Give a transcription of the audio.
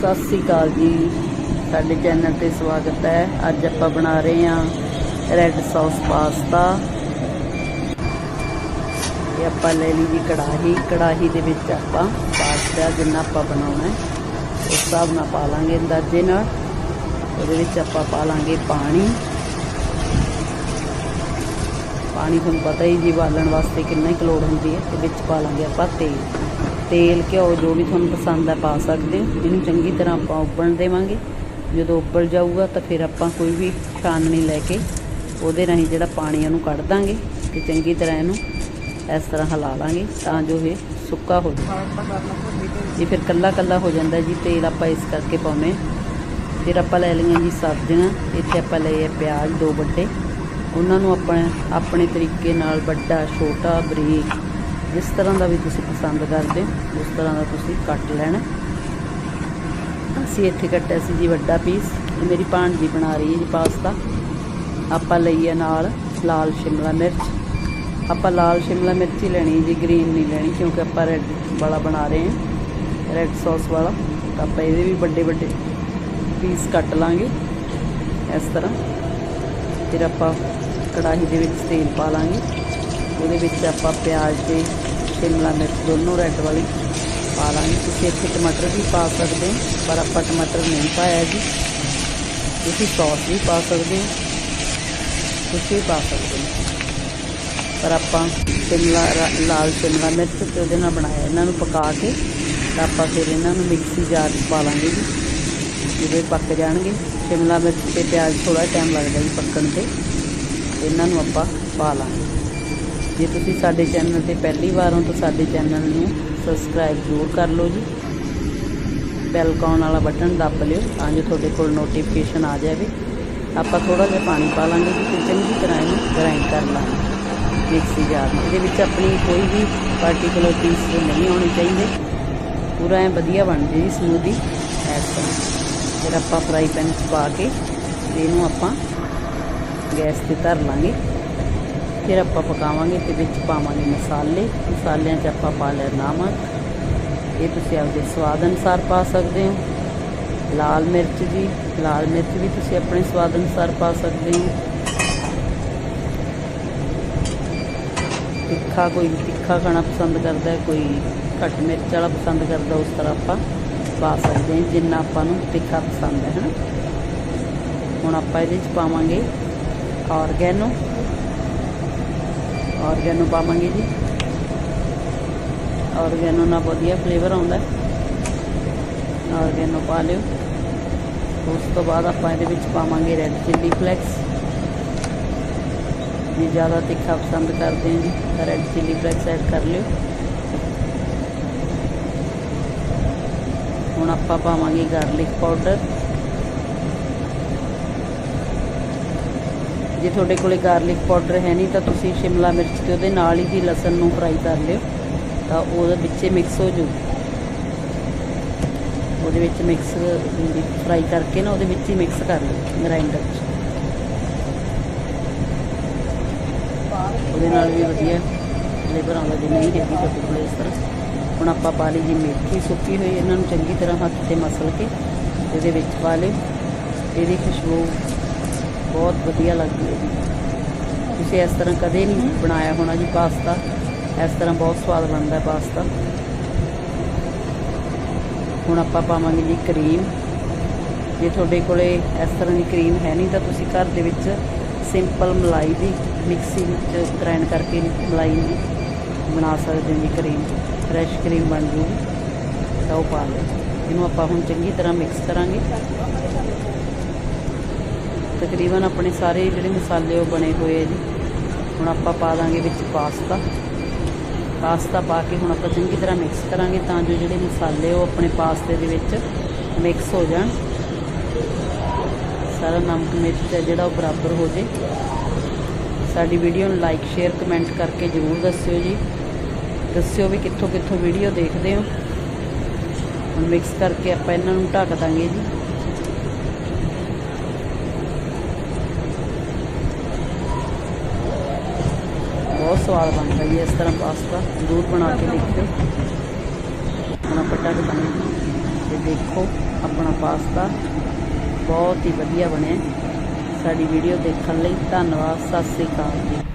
ਸਤਿ ਸ੍ਰੀ ਅਕਾਲ ਜੀ। ਸਾਡੇ ਚੈਨਲ ਤੇ ਸਵਾਗਤ ਹੈ। ਅੱਜ ਆਪਾਂ ਬਣਾ ਰਹੇ ਹਾਂ ਰੈੱਡ ਸੌਸ ਪਾਸਤਾ। ਇਹ ਆਪਾਂ ਲੈ ਲਈ ਜੀ ਕੜਾਹੀ। ਕੜਾਹੀ ਦੇ ਵਿੱਚ ਆਪਾਂ ਪਾਸਤਾ ਜਿੰਨਾ ਆਪਾਂ ਬਣਾਉਣਾ ਹੈ, ਉਸ ਹਿਸਾਬ ਨਾਲ ਪਾ ਲਾਂਗੇ ਅੰਦਾਜ਼ੇ ਨਾਲ। ਉਹਦੇ ਵਿੱਚ ਆਪਾਂ ਪਾ ਲਾਂਗੇ ਪਾਣੀ। ਪਾਣੀ ਤੁਹਾਨੂੰ ਪਤਾ ਹੀ ਜੀ, ਬਾਲਣ ਵਾਸਤੇ ਕਿੰਨਾ ਹੀ ਲੋੜ ਹੁੰਦੀ ਹੈ, ਤੇ ਵਿੱਚ ਪਾ ਲਾਂਗੇ ਆਪਾਂ ਤੇਲ। ਤੇਲ, ਘਿਓ ਜੋ ਵੀ ਤੁਹਾਨੂੰ ਪਸੰਦ ਹੈ ਪਾ ਸਕਦੇ ਹੋ। ਇਹਨੂੰ ਚੰਗੀ ਤਰ੍ਹਾਂ ਆਪਾਂ ਉਬਲਣ ਦੇਵਾਂਗੇ। ਜਦੋਂ ਉਬਲ ਜਾਊਗਾ ਤਾਂ ਫਿਰ ਆਪਾਂ ਕੋਈ ਵੀ ਛਾਨਣੀ ਲੈ ਕੇ ਉਹਦੇ ਰਾਹੀਂ ਜਿਹੜਾ ਪਾਣੀ ਉਹਨੂੰ ਕੱਢ ਦਾਂਗੇ ਤੇ ਚੰਗੀ ਤਰ੍ਹਾਂ ਇਹਨੂੰ ਇਸ ਤਰ੍ਹਾਂ ਹਿਲਾ ਲਾਂਗੇ ਤਾਂ ਜੋ ਇਹ ਸੁੱਕਾ ਹੋ ਜਾਵੇ। ਇਹ ਫਿਰ ਕੱਲਾ ਕੱਲਾ ਹੋ ਜਾਂਦਾ ਜੀ, ਤੇਲ ਆਪਾਂ ਇਸ ਕਰਕੇ ਪਾਉਨੇ ਫਿਰ ਆਪਾਂ ਲੈ ਲਈਆਂ ਜੀ ਸਬਜ਼ੀਆਂ। ਇੱਥੇ ਆਪਾਂ ਲਏ ਆ ਪਿਆਜ਼ ਦੋ ਵੱਡੇ। ਉਹਨਾਂ ਨੂੰ ਆਪਾਂ ਆਪਣੇ ਤਰੀਕੇ ਨਾਲ ਵੱਡਾ, ਛੋਟਾ, ਬਰੀਕ ਜਿਸ ਤਰ੍ਹਾਂ ਦਾ ਵੀ ਤੁਸੀਂ ਪਸੰਦ ਕਰਦੇ ਹੋ ਉਸ ਤਰ੍ਹਾਂ ਦਾ ਤੁਸੀਂ ਕੱਟ ਲੈਣਾ। ਅਸੀਂ ਇੱਥੇ ਕੱਟਿਆ ਸੀ ਜੀ ਵੱਡਾ ਪੀਸ। ਇਹ ਮੇਰੀ ਭਾਣਜੀ ਬਣਾ ਰਹੀ ਹੈ ਜੀ ਪਾਸਤਾ। ਆਪਾਂ ਲਈ ਹੈ ਨਾਲ ਲਾਲ ਸ਼ਿਮਲਾ ਮਿਰਚ। ਆਪਾਂ ਲਾਲ ਸ਼ਿਮਲਾ ਮਿਰਚ ਹੀ ਲੈਣੀ ਹੈ ਜੀ, ਗ੍ਰੀਨ ਨਹੀਂ ਲੈਣੀ ਕਿਉਂਕਿ ਆਪਾਂ ਰੈੱਡ ਵਾਲਾ ਬਣਾ ਰਹੇ ਹਾਂ, ਰੈੱਡ ਸੌਸ ਵਾਲਾ। ਤਾਂ ਆਪਾਂ ਇਹਦੇ ਵੀ ਵੱਡੇ ਵੱਡੇ ਪੀਸ ਕੱਟ ਲਾਂਗੇ ਇਸ ਤਰ੍ਹਾਂ। ਫਿਰ ਆਪਾਂ ਕੜਾਹੀ ਦੇ ਵਿੱਚ ਤੇਲ ਪਾ ਲਾਂਗੇ। ਉਹਦੇ ਵਿੱਚ ਆਪਾਂ ਪਿਆਜ਼ ਤੇ ਸ਼ਿਮਲਾ ਮਿਰਚ ਦੋਨੋਂ ਰੈੱਡ ਵਾਲੀ ਪਾ ਲਾਂਗੇ। ਤੁਸੀਂ ਇੱਥੇ ਟਮਾਟਰ ਵੀ ਪਾ ਸਕਦੇ ਹੋ, ਪਰ ਆਪਾਂ ਟਮਾਟਰ ਨਹੀਂ ਪਾਇਆ ਜੀ। ਤੁਸੀਂ ਸੌਸ ਵੀ ਪਾ ਸਕਦੇ ਹੋ ਕੁਛ ਵੀ ਪਾ ਸਕਦੇ ਹੋ। ਪਰ ਆਪਾਂ ਸ਼ਿਮਲਾ ਰਾ- ਲਾਲ ਸ਼ਿਮਲਾ ਮਿਰਚ ਤੇ ਉਹਦੇ ਨਾਲ ਬਣਾਇਆ, ਇਹਨਾਂ ਨੂੰ ਪਕਾ ਕੇ ਤਾਂ ਆਪਾਂ ਫਿਰ ਇਹਨਾਂ ਨੂੰ ਮਿਕਸੀ ਜਾਰ 'ਚ ਪਾ ਲਾਂਗੇ ਜੀ। ਜਦੋਂ ਪੱਕ ਜਾਣਗੇ, ਸ਼ਿਮਲਾ ਮਿਰਚ ਤੇ ਪਿਆਜ਼ ਥੋੜਾ ਟਾਈਮ ਲੱਗਦਾ ਜੀ ਪੱਕਣ ਤੇ। ਇਹਨਾਂ ਨੂੰ ਆਪਾਂ ਪਾ ਲਾਂਗੇ। ਜੇ ਤੁਸੀਂ ਸਾਡੇ ਚੈਨਲ ਤੇ ਪਹਿਲੀ ਵਾਰ ਹੋ ਤਾਂ ਸਾਡੇ ਚੈਨਲ ਨੂੰ ਸਬਸਕ੍ਰਾਈਬ ਜ਼ਰੂਰ ਕਰ ਲਓ ਜੀ। ਬੈਲ ਕਾਨ ਵਾਲਾ ਬਟਨ ਦੱਬ ਲਿਓ ਤਾਂ ਜੋ ਤੁਹਾਡੇ ਕੋਲ ਨੋਟੀਫਿਕੇਸ਼ਨ ਆ ਜਾਵੇ। ਆਪਾਂ ਥੋੜਾ ਜਿਹਾ ਪਾਣੀ ਪਾ ਲਾਂਗੇ ਜੀ ਫਿਰ ਚੰਗੀ ਤਰ੍ਹਾਂ ਇਹਨੂੰ ਗ੍ਰਾਈਂਡ ਕਰ ਲਾਂਗੇ। ਮਿਕਸੀ ਜਾਰ ਇਹਦੇ ਵਿੱਚ ਆਪਣੀ ਕੋਈ ਵੀ ਪਾਰਟੀਕੂਲਰ ਪੀਸ ਨਹੀਂ ਹੋਣੇ ਚਾਹੀਦੇ। ਪੂਰਾ ਐ ਵਧੀਆ ਬਣ ਜੇ ਜੀ ਸਮੂਦੀ ਇਸ ਫਿਰ ਆਪਾਂ ਫਰਾਈ ਪੈਨ 'ਚ ਪਾ ਕੇ ਇਹਨੂੰ ਆਪਾਂ ਗੈਸ ਤੇ ਧਰ ਲਾਂਗੇ। ਫਿਰ ਆਪਾਂ ਪਕਾਵਾਂਗੇ ਤੇ ਵਿੱਚ ਪਾਵਾਂਗੇ ਮਸਾਲੇ। ਮਸਾਲਿਆਂ 'ਚ ਆਪਾਂ ਪਾ ਲਿਆ ਨਮਕ। ਇਹ ਤੁਸੀਂ ਆਪਦੇ ਸਵਾਦ ਅਨੁਸਾਰ ਪਾ ਸਕਦੇ ਹੋ। ਲਾਲ ਮਿਰਚ ਜੀ। ਲਾਲ ਮਿਰਚ ਵੀ ਤੁਸੀਂ ਆਪਣੇ ਸਵਾਦ ਅਨੁਸਾਰ ਪਾ ਸਕਦੇ ਹੋ। ਤਿੱਖਾ ਕੋਈ ਤਿੱਖਾ ਖਾਣਾ ਪਸੰਦ ਕਰਦਾ ਹੈ ਕੋਈ ਘੱਟ ਮਿਰਚ ਵਾਲਾ ਪਸੰਦ ਕਰਦਾ, ਉਸ ਤਰ੍ਹਾਂ ਆਪਾਂ ਪਾ ਸਕਦੇ ਹਾਂ, ਜਿੰਨਾ ਆਪਾਂ ਨੂੰ ਤਿੱਖਾ ਪਸੰਦ ਹੈ, ਹਨਾ? ਹੁਣ ਆਪਾਂ ਇਹਦੇ ਵਿੱਚ ਪਾਵਾਂਗੇ ਆਰਗੈਨੋ ਆਰਗੈਨੋ ਪਾਵਾਂਗੇ ਜੀ। ਔਰਗੈਨੋ ਨਾਲ ਵਧੀਆ ਫਲੇਵਰ ਆਉਂਦਾ ਔਰਗੈਨੋ ਪਾ ਲਿਓ। ਉਸ ਤੋਂ ਬਾਅਦ ਆਪਾਂ ਇਹਦੇ ਵਿੱਚ ਪਾਵਾਂਗੇ ਰੈੱਡ ਚਿੱਲੀ ਫਲੈਕਸ ਜੇ ਜ਼ਿਆਦਾ ਤਿੱਖਾ ਪਸੰਦ ਕਰਦੇ ਹੋ ਜੀ। ਤਾਂ ਰੈੱਡ ਚਿੱਲੀ ਫਲੈਕਸ ਐਡ ਕਰ ਲਿਓ। ਹੁਣ ਆਪਾਂ ਪਾਵਾਂਗੇ ਗਾਰਲਿਕ ਪਾਊਡਰ ਜੇ ਤੁਹਾਡੇ ਕੋਲੇ ਗਾਰਲਿਕ ਪਾਊਡਰ ਹੈ ਨਹੀਂ ਤਾਂ ਤੁਸੀਂ ਸ਼ਿਮਲਾ ਮਿਰਚ ਤੇ ਉਹਦੇ ਨਾਲ ਹੀ ਜੀ ਲਸਣ ਨੂੰ ਫਰਾਈ ਕਰ ਲਿਓ। ਤਾਂ ਉਹਦੇ ਵਿੱਚ ਮਿਕਸ ਹੋ ਜੂ। ਉਹਦੇ ਵਿੱਚ ਮਿਕਸ ਫਰਾਈ ਕਰਕੇ ਨਾ ਉਹਦੇ ਵਿੱਚ ਹੀ ਮਿਕਸ ਕਰ ਲਿਓ ਗ੍ਰਾਈਂਡਰ 'ਚ। ਉਹਦੇ ਨਾਲ ਵੀ ਵਧੀਆ ਫਲੇਵਰ ਆਉਂਦਾ ਜੇ ਨਹੀਂ ਹੈਗੀ ਤੁਹਾਡੇ ਕੋਲ ਇਸ ਤਰ੍ਹਾਂ। ਹੁਣ ਆਪਾਂ ਪਾ ਲਈ ਜੀ ਮੇਥੀ, ਸੁੱਕੀ ਹੋਈ ਇਹਨਾਂ ਨੂੰ ਚੰਗੀ ਤਰ੍ਹਾਂ ਹੱਥ ਤੇ ਮਸਲ ਕੇ ਇਹਦੇ ਵਿੱਚ ਪਾ ਲਿਓ। ਇਹਦੀ ਖੁਸ਼ਬੂ ਬਹੁਤ ਵਧੀਆ ਲੱਗਦੀ ਹੈ। ਜੀ ਤੁਸੀਂ ਇਸ ਤਰ੍ਹਾਂ ਕਦੇ ਨਹੀਂ ਬਣਾਇਆ ਹੋਣਾ ਜੀ ਪਾਸਤਾ। ਇਸ ਤਰ੍ਹਾਂ ਬਹੁਤ ਸਵਾਦ ਬਣਦਾ ਹੈ ਪਾਸਤਾ। ਹੁਣ ਆਪਾਂ ਪਾਵਾਂਗੇ ਜੀ ਕਰੀਮ। ਜੇ ਤੁਹਾਡੇ ਕੋਲੇ ਇਸ ਤਰ੍ਹਾਂ ਦੀ ਕਰੀਮ ਹੈ ਨਹੀਂ ਤਾਂ ਤੁਸੀਂ ਘਰ ਦੇ ਵਿੱਚ ਸਿੰਪਲ ਮਲਾਈ ਦੀ ਮਿਕਸੀ ਵਿੱਚ ਗ੍ਰਾਈਂਡ ਕਰਕੇ ਮਲਾਈ ਦੀ ਬਣਾ ਸਕਦੇ ਹੋ ਜੀ ਕਰੀਮ। ਫਰੈਸ਼ ਕਰੀਮ ਬਣ ਜੂਗੀ। ਤਾਂ ਉਹ ਪਾ ਲਓ। ਇਹਨੂੰ ਆਪਾਂ ਹੁਣ ਚੰਗੀ ਤਰ੍ਹਾਂ ਮਿਕਸ ਕਰਾਂਗੇ। ਤਕਰੀਬਨ ਆਪਣੇ ਸਾਰੇ ਜਿਹੜੇ ਮਸਾਲੇ ਉਹ ਬਣੇ ਹੋਏ ਆ ਜੀ। ਹੁਣ ਆਪਾਂ ਪਾ ਦਾਂਗੇ ਵਿੱਚ ਪਾਸਤਾ। ਪਾਸਤਾ ਪਾ ਕੇ ਹੁਣ ਆਪਾਂ ਚੰਗੀ ਤਰ੍ਹਾਂ ਮਿਕਸ ਕਰਾਂਗੇ ਤਾਂ ਜੋ ਜਿਹੜੇ ਮਸਾਲੇ ਉਹ ਆਪਣੇ ਪਾਸਤੇ ਦੇ ਵਿੱਚ ਮਿਕਸ ਹੋ ਜਾਣ। ਸਾਰਾ ਨਮਕ ਮਿਰਚ ਹੈ ਜਿਹੜਾ ਉਹ ਬਰਾਬਰ ਹੋ ਜੇ। ਸਾਡੀ ਵੀਡੀਓ ਨੂੰ ਲਾਈਕ ਸ਼ੇਅਰ ਕਮੈਂਟ ਕਰਕੇ ਜਰੂਰ ਦੱਸਿਓ ਜੀ। ਦੱਸਿਓ ਵੀ ਕਿੱਥੋਂ ਕਿੱਥੋਂ ਵੀਡੀਓ ਦੇਖਦੇ ਹੋ। ਹੁਣ ਮਿਕਸ ਕਰਕੇ ਆਪਾਂ ਇਹਨਾਂ ਨੂੰ ਢੱਕ ਦਾਂਗੇ ਜੀ। ਬਹੁਤ ਸਵਾਦ ਬਣਦਾ ਜੀ, ਇਸ ਤਰ੍ਹਾਂ ਪਾਸਤਾ ਜ਼ਰੂਰ ਬਣਾ ਕੇ ਦੇਖਿਓ। ਹੁਣ ਆਪਾਂ ਢੱਕ ਦਾਂਗੇ ਤੇ ਦੇਖੋ, ਆਪਣਾ ਪਾਸਤਾ ਬਹੁਤ ਹੀ ਵਧੀਆ ਬਣਿਆ। ਸਾਡੀ ਵੀਡੀਓ ਦੇਖਣ ਲਈ ਧੰਨਵਾਦ, ਸਤਿ ਸ੍ਰੀ ਅਕਾਲ ਜੀ।